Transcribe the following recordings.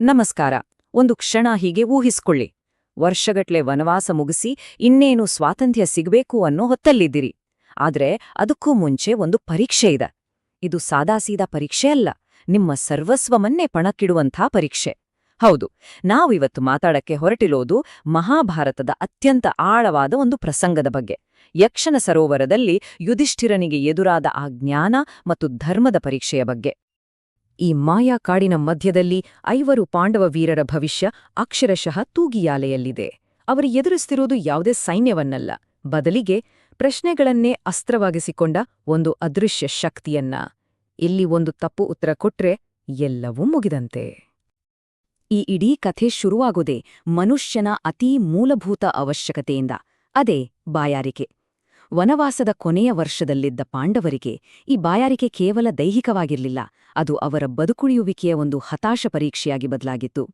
ನಮಸ್ಕಾರ. ಒಂದು ಕ್ಷಣ ಹೀಗೆ ಊಹಿಸ್ಕೊಳ್ಳಿ. ವರ್ಷಗಟ್ಲೆ ವನವಾಸ ಮುಗಿಸಿ ಇನ್ನೇನು ಸ್ವಾತಂತ್ರ್ಯ ಸಿಗಬೇಕು ಅನ್ನೋ ಹೊತ್ತಲ್ಲಿದ್ದೀರಿ. ಆದ್ರೆ ಅದಕ್ಕೂ ಮುಂಚೆ ಒಂದು ಪರೀಕ್ಷೆ ಇದೆ. ಇದು ಸಾದಾಸೀದಾ ಪರೀಕ್ಷೆ ಅಲ್ಲ. ನಿಮ್ಮ ಸರ್ವಸ್ವವನ್ನೇ ಪಣಕ್ಕಿಡುವಂಥ ಪರೀಕ್ಷೆ. ಹೌದು, ನಾವಿವತ್ತು ಮಾತಾಡಕ್ಕೆ ಹೊರಟಿರೋದು ಮಹಾಭಾರತದ ಅತ್ಯಂತ ಆಳವಾದ ಒಂದು ಪ್ರಸಂಗದ ಬಗ್ಗೆ. ಯಕ್ಷನ ಸರೋವರದಲ್ಲಿ ಯುಧಿಷ್ಠಿರನಿಗೆ ಎದುರಾದ ಆ ಜ್ಞಾನ ಮತ್ತು ಧರ್ಮದ ಪರೀಕ್ಷೆಯ ಬಗ್ಗೆ. ಈ ಮಾಯಾ ಕಾಡಿನ ಮಧ್ಯದಲ್ಲಿ ಐವರು ಪಾಂಡವ ವೀರರ ಭವಿಷ್ಯ ಅಕ್ಷರಶಃ ತೂಗಿಯಾಲೆಯಲ್ಲಿದೆ. ಅವರು ಎದುರಿಸ್ತಿರೋದು ಯಾವುದೇ ಸೈನ್ಯವನ್ನಲ್ಲ. ಬದಲಿಗೆ ಪ್ರಶ್ನೆಗಳನ್ನೇ ಅಸ್ತ್ರವಾಗಿಸಿಕೊಂಡ ಒಂದು ಅದೃಶ್ಯ ಶಕ್ತಿಯನ್ನ. ಇಲ್ಲಿ ಒಂದು ತಪ್ಪು ಉತ್ತರ ಕೊಟ್ರೆ ಎಲ್ಲವೂ ಮುಗಿದಂತೆ. ಈ ಇಡೀ ಕಥೆ ಶುರುವಾಗೋದೆ ಮನುಷ್ಯನ ಅತೀ ಮೂಲಭೂತ ಅವಶ್ಯಕತೆಯಿಂದ. ಅದೇ ಬಾಯಾರಿಕೆ. ವನವಾಸದ ಕೊನೆಯ ವರ್ಷದಲ್ಲಿದ್ದ ಪಾಂಡವರಿಗೆ ಈ ಬಾಯಾರಿಕೆ ಕೇವಲ ದೈಹಿಕವಾಗಿರಲಿಲ್ಲ, ಅದು ಅವರ ಬದುಕುಳಿಯುವಿಕೆಯ ಒಂದು ಹತಾಶ ಪರೀಕ್ಷೆಯಾಗಿ ಬದಲಾಗಿತ್ತು.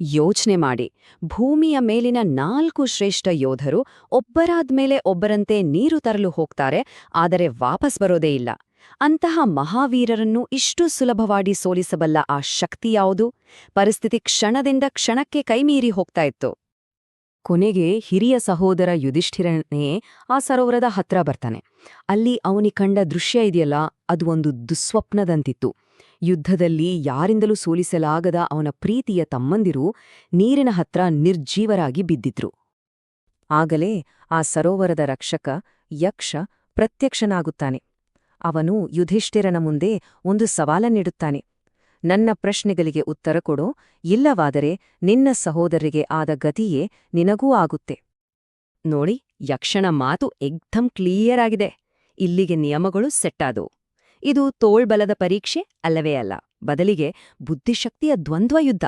ಯೋಚನೆ ಮಾಡಿ, ಭೂಮಿಯ ಮೇಲಿನ ನಾಲ್ಕು ಶ್ರೇಷ್ಠ ಯೋಧರು ಒಬ್ಬರಾದ್ಮೇಲೆ ಒಬ್ಬರಂತೆ ನೀರು ತರಲು ಹೋಗ್ತಾರೆ, ಆದರೆ ವಾಪಸ್ ಬರೋದೇ ಇಲ್ಲ. ಅಂತಹ ಮಹಾವೀರರನ್ನು ಇಷ್ಟು ಸುಲಭವಾಗಿ ಸೋಲಿಸಬಲ್ಲ ಆ ಶಕ್ತಿ ಯಾವುದು? ಪರಿಸ್ಥಿತಿ ಕ್ಷಣದಿಂದ ಕ್ಷಣಕ್ಕೆ ಕೈಮೀರಿ ಹೋಗ್ತಾ ಇತ್ತು. ಕೊನೆಗೆ ಹಿರಿಯ ಸಹೋದರ ಯುಧಿಷ್ಠಿರನೇ ಆ ಸರೋವರದ ಹತ್ರ ಬರ್ತಾನೆ. ಅಲ್ಲಿ ಅವನಿ ಕಂಡ ದೃಶ್ಯ ಇದೆಯಲ್ಲ, ಅದು ಒಂದು ದುಸ್ವಪ್ನದಂತಿತ್ತು. ಯುದ್ಧದಲ್ಲಿ ಯಾರಿಂದಲೂ ಸೋಲಿಸಲಾಗದ ಅವನ ಪ್ರೀತಿಯ ತಮ್ಮಂದಿರು ನೀರಿನ ಹತ್ರ ನಿರ್ಜೀವರಾಗಿ ಬಿದ್ದಿದ್ರು. ಆಗಲೇ ಆ ಸರೋವರದ ರಕ್ಷಕ ಯಕ್ಷ ಪ್ರತ್ಯಕ್ಷನಾಗುತ್ತಾನೆ. ಅವನು ಯುಧಿಷ್ಠಿರನ ಮುಂದೆ ಒಂದು ಸವಾಲನ್ನಿಡುತ್ತಾನೆ. ನನ್ನ ಪ್ರಶ್ನೆಗಳಿಗೆ ಉತ್ತರ ಕೊಡೋ. ಇಲ್ಲವಾದರೆ ನಿನ್ನ ಸಹೋದರಿಗೆ ಆದ ಗತಿಯೇ ನಿನಗೂ ಆಗುತ್ತೆ. ನೋಡಿ, ಯಕ್ಷನ ಮಾತು ಎಕ್ದಂ ಕ್ಲಿಯರ್ ಆಗಿದೆ. ಇಲ್ಲಿಗೆ ನಿಯಮಗಳು ಸೆಟ್ಟಾದವು. ಇದು ತೋಳ್ಬಲದ ಪರೀಕ್ಷೆ ಅಲ್ಲವೇ ಅಲ್ಲ. ಬದಲಿಗೆ ಬುದ್ಧಿಶಕ್ತಿಯ ದ್ವಂದ್ವ ಯುದ್ಧ.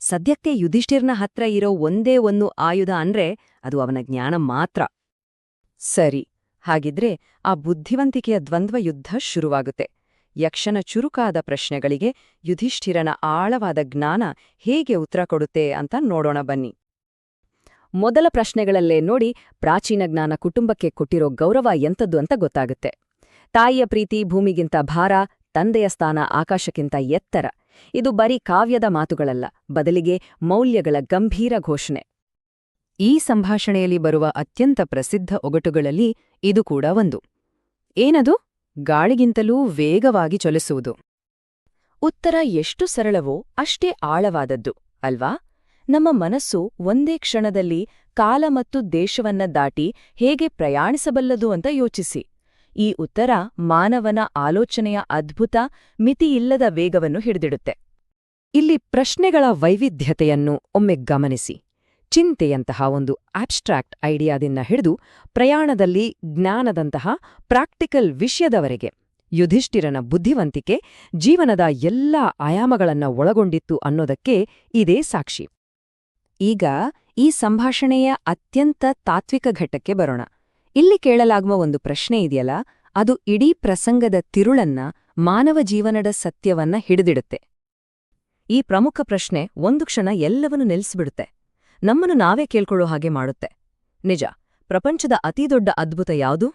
ಸದ್ಯಕ್ಕೆ ಯುಧಿಷ್ಠಿರ್ನ ಹತ್ರ ಇರೋ ಒಂದೇ ಒಂದು ಆಯುಧ ಅಂದ್ರೆ ಅದು ಅವನ ಜ್ಞಾನ ಮಾತ್ರ. ಸರಿ, ಹಾಗಿದ್ರೆ ಆ ಬುದ್ಧಿವಂತಿಕೆಯ ದ್ವಂದ್ವ ಯುದ್ಧ ಶುರುವಾಗುತ್ತೆ. ಯಕ್ಷನ ಚುರುಕಾದ ಪ್ರಶ್ನೆಗಳಿಗೆ ಯುಧಿಷ್ಠಿರನ ಆಳವಾದ ಜ್ಞಾನ ಹೇಗೆ ಉತ್ತರ ಕೊಡುತ್ತೆ ಅಂತ ನೋಡೋಣ ಬನ್ನಿ. ಮೊದಲ ಪ್ರಶ್ನೆಗಳಲ್ಲೇ ನೋಡಿ ಪ್ರಾಚೀನ ಜ್ಞಾನ ಕುಟುಂಬಕ್ಕೆ ಕೊಟ್ಟಿರೋ ಗೌರವ ಎಂಥದ್ದು ಅಂತ ಗೊತ್ತಾಗುತ್ತೆ. ತಾಯಿಯ ಪ್ರೀತಿ, ಭೂಮಿಗಿಂತ ಭಾರ, ತಂದೆಯ ಸ್ಥಾನ ಆಕಾಶಕ್ಕಿಂತ ಎತ್ತರ. ಇದು ಬರೀ ಕಾವ್ಯದ ಮಾತುಗಳಲ್ಲ, ಬದಲಿಗೆ ಮೌಲ್ಯಗಳ ಗಂಭೀರ ಘೋಷಣೆ. ಈ ಸಂಭಾಷಣೆಯಲ್ಲಿ ಬರುವ ಅತ್ಯಂತ ಪ್ರಸಿದ್ಧ ಒಗಟುಗಳಲ್ಲಿ ಇದು ಕೂಡ ಒಂದು. ಏನದು? ಗಾಳಿಗಿಂತಲೂ ವೇಗವಾಗಿ ಚಲಿಸುವುದು. ಉತ್ತರ ಎಷ್ಟು ಸರಳವೋ ಅಷ್ಟೇ ಆಳವಾದದ್ದು, ಅಲ್ವಾ? ನಮ್ಮ ಮನಸ್ಸು ಒಂದೇ ಕ್ಷಣದಲ್ಲಿ ಕಾಲ ಮತ್ತು ದೇಶವನ್ನ ದಾಟಿ ಹೇಗೆ ಪ್ರಯಾಣಿಸಬಲ್ಲದು ಅಂತ ಯೋಚಿಸಿ. ಈ ಉತ್ತರ ಮಾನವನ ಆಲೋಚನೆಯ ಅದ್ಭುತ, ಮಿತಿಯಿಲ್ಲದ ವೇಗವನ್ನು ಹಿಡಿದಿಡುತ್ತೆ. ಇಲ್ಲಿ ಪ್ರಶ್ನೆಗಳ ವೈವಿಧ್ಯತೆಯನ್ನು ಒಮ್ಮೆ ಗಮನಿಸಿ. ಚಿಂತೆಯಂತಹ ಒಂದು ಆಬ್ಸ್ಟ್ರಾಕ್ಟ್ ಐಡಿಯಾದಿಂದ ಹಿಡಿದು ಪ್ರಯಾಣದಲ್ಲಿ ಜ್ಞಾನದಂತಹ ಪ್ರಾಕ್ಟಿಕಲ್ ವಿಷಯದವರೆಗೆ ಯುಧಿಷ್ಠಿರನ ಬುದ್ಧಿವಂತಿಕೆ ಜೀವನದ ಎಲ್ಲಾ ಆಯಾಮಗಳನ್ನ ಒಳಗೊಂಡಿತ್ತು ಅನ್ನೋದಕ್ಕೆ ಇದೇ ಸಾಕ್ಷಿ. ಈಗ ಈ ಸಂಭಾಷಣೆಯ ಅತ್ಯಂತ ತಾತ್ವಿಕ ಘಟ್ಟಕ್ಕೆ ಬರೋಣ. ಇಲ್ಲಿ ಕೇಳಲಾಗುವ ಒಂದು ಪ್ರಶ್ನೆ ಇದೆಯಲ್ಲ, ಅದು ಇಡೀ ಪ್ರಸಂಗದ ತಿರುಳನ್ನ ಮಾನವ ಜೀವನದ ಸತ್ಯವನ್ನ ಹಿಡಿದಿಡುತ್ತೆ. ಈ ಪ್ರಮುಖ ಪ್ರಶ್ನೆ ಒಂದು ಕ್ಷಣ ಎಲ್ಲವನ್ನೂ ನಿಲ್ಲಿಸ್ಬಿಡುತ್ತೆ ನಮ್ಮನ್ನು ನಾವೇ ಕೇಳ್ಕೊಳ್ಳೋ ಹಾಗೆ ಮಾಡುತ್ತೆ. ನಿಜ, ಪ್ರಪಂಚದ ಅತಿದೊಡ್ಡ ಅದ್ಭುತ ಯಾವುದು?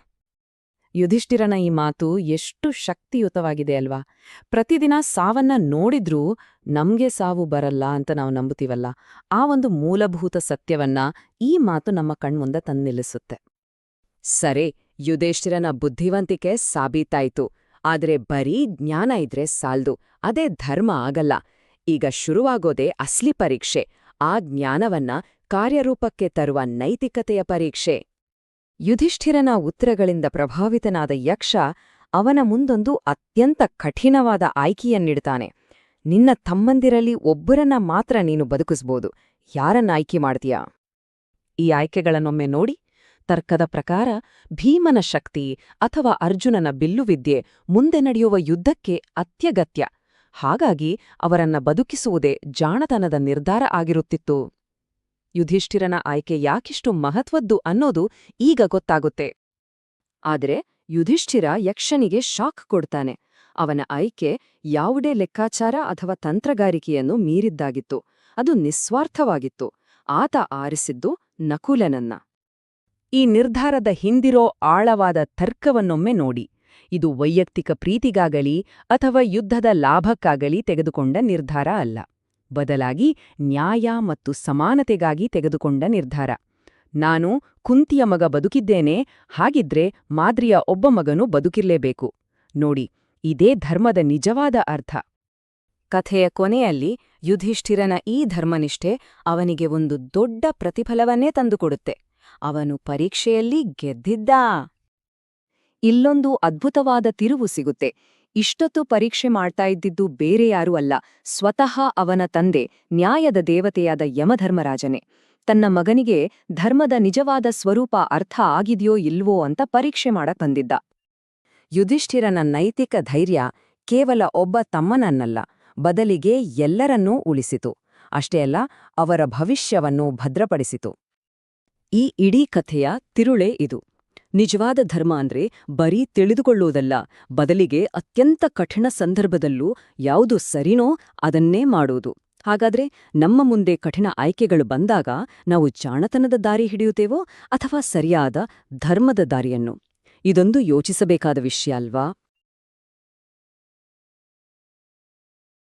ಯುಧಿಷ್ಠಿರನ ಈ ಮಾತು ಎಷ್ಟು ಶಕ್ತಿಯುತವಾಗಿದೆ ಅಲ್ವಾ? ಪ್ರತಿದಿನ ಸಾವನ್ನ ನೋಡಿದ್ರೂ ನಮ್ಗೆ ಸಾವು ಬರಲ್ಲ ಅಂತ ನಾವು ನಂಬುತ್ತೀವಲ್ಲ? ಆ ಒಂದು ಮೂಲಭೂತ ಸತ್ಯವನ್ನ ಈ ಮಾತು ನಮ್ಮ ಕಣ್ಮುಂದ ತಂದಿಲ್ಲಿಸುತ್ತೆ ಸರಿ, ಯುಧಿಷ್ಠಿರನ ಬುದ್ಧಿವಂತಿಕೆ ಸಾಬೀತಾಯ್ತು. ಆದರೆ ಬರೀ ಜ್ಞಾನ ಇದ್ರೆ ಸಾಲ್ದು. ಅದೇ ಧರ್ಮ ಆಗಲ್ಲ. ಈಗ ಶುರುವಾಗೋದೇ ಅಸ್ಲಿ ಪರೀಕ್ಷೆ. ಆ ಜ್ಞಾನವನ್ನ ಕಾರ್ಯರೂಪಕ್ಕೆ ತರುವ ನೈತಿಕತೆಯ ಪರೀಕ್ಷೆ. ಯುಧಿಷ್ಠಿರನ ಉತ್ತರಗಳಿಂದ ಪ್ರಭಾವಿತನಾದ ಯಕ್ಷ ಅವನ ಮುಂದೊಂದು ಅತ್ಯಂತ ಕಠಿಣವಾದ ಆಯ್ಕೆಯನ್ನಿಡ್ತಾನೆ. ನಿನ್ನ ತಮ್ಮಂದಿರಲ್ಲಿ ಒಬ್ಬರನ್ನ ಮಾತ್ರ ನೀನು ಬದುಕಿಸ್ಬೋದು. ಯಾರನ್ನ ಆಯ್ಕೆ ಮಾಡ್ತೀಯಾ? ಈ ಆಯ್ಕೆಗಳನ್ನೊಮ್ಮೆ ನೋಡಿ ತರ್ಕದ ಪ್ರಕಾರ ಭೀಮನ ಶಕ್ತಿ ಅಥವಾ ಅರ್ಜುನನ ಬಿಲ್ಲುವಿದ್ಯೆ ಮುಂದೆ ನಡೆಯುವ ಯುದ್ಧಕ್ಕೆ ಅತ್ಯಗತ್ಯ. ಹಾಗಾಗಿ ಅವರನ್ನ ಬದುಕಿಸುವುದೇ ಜಾಣತನದ ನಿರ್ಧಾರ ಆಗಿರುತ್ತಿತ್ತು. ಯುಧಿಷ್ಠಿರನ ಆಯ್ಕೆ ಯಾಕಿಷ್ಟು ಮಹತ್ವದ್ದು ಅನ್ನೋದು ಈಗ ಗೊತ್ತಾಗುತ್ತೆ. ಆದರೆ ಯುಧಿಷ್ಠಿರ ಯಕ್ಷನಿಗೆ ಶಾಕ್ ಕೊಡ್ತಾನೆ. ಅವನ ಆಯ್ಕೆ ಯಾವುದೇ ಲೆಕ್ಕಾಚಾರ ಅಥವಾ ತಂತ್ರಗಾರಿಕೆಯನ್ನು ಮೀರಿದ್ದಾಗಿತ್ತು. ಅದು ನಿಸ್ವಾರ್ಥವಾಗಿತ್ತು. ಆತ ಆರಿಸಿದ್ದು ನಕುಲನನ್ನ. ಈ ನಿರ್ಧಾರದ ಹಿಂದಿರೋ ಆಳವಾದ ತರ್ಕವನ್ನೊಮ್ಮೆ ನೋಡಿ. ಇದು ವೈಯಕ್ತಿಕ ಪ್ರೀತಿಗಾಗಲಿ ಅಥವಾ ಯುದ್ಧದ ಲಾಭಕ್ಕಾಗಲಿ ತೆಗೆದುಕೊಂಡ ನಿರ್ಧಾರ ಅಲ್ಲ. ಬದಲಾಗಿ ನ್ಯಾಯ ಮತ್ತು ಸಮಾನತೆಗಾಗಿ ತೆಗೆದುಕೊಂಡ ನಿರ್ಧಾರ. ನಾನು ಕುಂತಿಯ ಮಗ ಬದುಕಿದ್ದೇನೆ, ಹಾಗಿದ್ರೆ ಮಾದ್ರಿಯ ಒಬ್ಬ ಮಗನು ಬದುಕಿರ್ಲೇಬೇಕು. ನೋಡಿ, ಇದೇ ಧರ್ಮದ ನಿಜವಾದ ಅರ್ಥ. ಕಥೆಯ ಕೊನೆಯಲ್ಲಿ ಯುಧಿಷ್ಠಿರನ ಈ ಧರ್ಮನಿಷ್ಠೆ ಅವನಿಗೆ ಒಂದು ದೊಡ್ಡ ಪ್ರತಿಫಲವನ್ನೇ ತಂದುಕೊಡುತ್ತೆ. ಅವನು ಪರೀಕ್ಷೆಯಲ್ಲಿ ಗೆದ್ದಿದ್ದಾ. ಇಲ್ಲೊಂದು ಅದ್ಭುತವಾದ ತಿರುವು ಸಿಗುತ್ತೆ. ಇಷ್ಟೊತ್ತು ಪರೀಕ್ಷೆ ಮಾಡ್ತಾ ಇದ್ದಿದ್ದು ಬೇರೆ ಯಾರೂ ಅಲ್ಲ. ಸ್ವತಃ ಅವನ ತಂದೆ, ನ್ಯಾಯದ ದೇವತೆಯಾದ ಯಮಧರ್ಮರಾಜನೇ. ತನ್ನ ಮಗನಿಗೆ ಧರ್ಮದ ನಿಜವಾದ ಸ್ವರೂಪ ಅರ್ಥ ಆಗಿದೆಯೋ ಇಲ್ವೋ ಅಂತ ಪರೀಕ್ಷೆ ಮಾಡಕ್ ಬಂದಿದ್ದ. ಯುಧಿಷ್ಠಿರನ ನೈತಿಕ ಧೈರ್ಯ ಕೇವಲ ಒಬ್ಬ ತಮ್ಮನನ್ನಲ್ಲ, ಬದಲಿಗೆ ಎಲ್ಲರನ್ನೂ ಉಳಿಸಿತು. ಅಷ್ಟೇ ಅಲ್ಲ, ಅವರ ಭವಿಷ್ಯವನ್ನು ಭದ್ರಪಡಿಸಿತು. ಈ ಇಡೀ ಕಥೆಯ ತಿರುಳೇ ಇದು. ನಿಜವಾದ ಧರ್ಮ ಅಂದ್ರೆ ಬರೀ ತಿಳಿದುಕೊಳ್ಳುವುದಲ್ಲ ಬದಲಿಗೆ ಅತ್ಯಂತ ಕಠಿಣ ಸಂದರ್ಭದಲ್ಲೂ ಯಾವುದು ಸರಿನೋ ಅದನ್ನೇ ಮಾಡುವುದು ಹಾಗಾದ್ರೆ ನಮ್ಮ ಮುಂದೆ ಕಠಿಣ ಆಯ್ಕೆಗಳು ಬಂದಾಗ ನಾವು ಜಾಣತನದ ದಾರಿ ಹಿಡಿಯುತ್ತೇವೋ ಅಥವಾ ಸರಿಯಾದ ಧರ್ಮದ ದಾರಿಯನ್ನು? ಇದೊಂದು ಯೋಚಿಸಬೇಕಾದ ವಿಷಯ ಅಲ್ವಾ?